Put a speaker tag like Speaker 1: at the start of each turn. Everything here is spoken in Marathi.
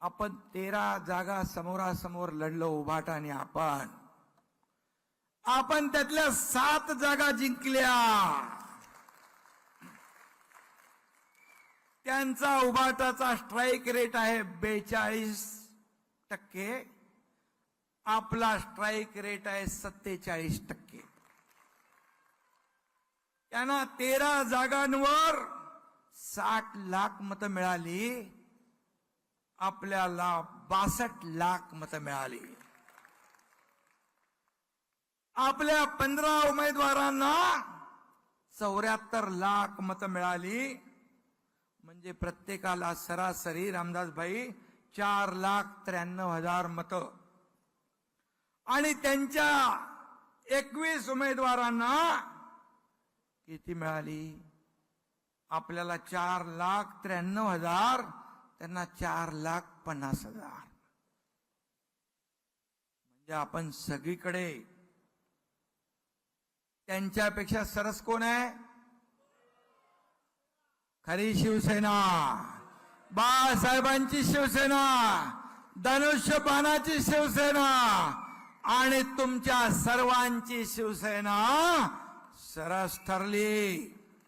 Speaker 1: आपण तेरा जागा समोरासमोर लढलो उभाटाने आपण. आपण त्यातल्या सात जागा जिंकल्या. त्यांचा उभाटाचा स्ट्राईक रेट आहे बेचाळीस टक्के. आपला स्ट्राईक रेट आहे सत्तेचाळीस टक्के. त्यांना तेरा जागांवर साठ लाख मतं मिळाली. आपल्याला बासष्ट लाख मतं मिळाली. आपल्या पंधरा उमेदवारांना चौऱ्याहत्तर लाख मतं मिळाली. म्हणजे प्रत्येकाला सरासरी रामदासभाई चार लाख त्र्याण्णव हजार मतं. आणि त्यांच्या एकवीस उमेदवारांना किती मिळाली? आपल्याला चार लाख त्र्याण्णव हजार त्यांना चार लाख पन्नास हजार. म्हणजे आपण सगळीकडे त्यांच्यापेक्षा सरस कोण आहे? खरी शिवसेना. बाळासाहेबांची शिवसेना धनुष्यबाणाची शिवसेना आणि तुमच्या सर्वांची शिवसेना सरस ठरली.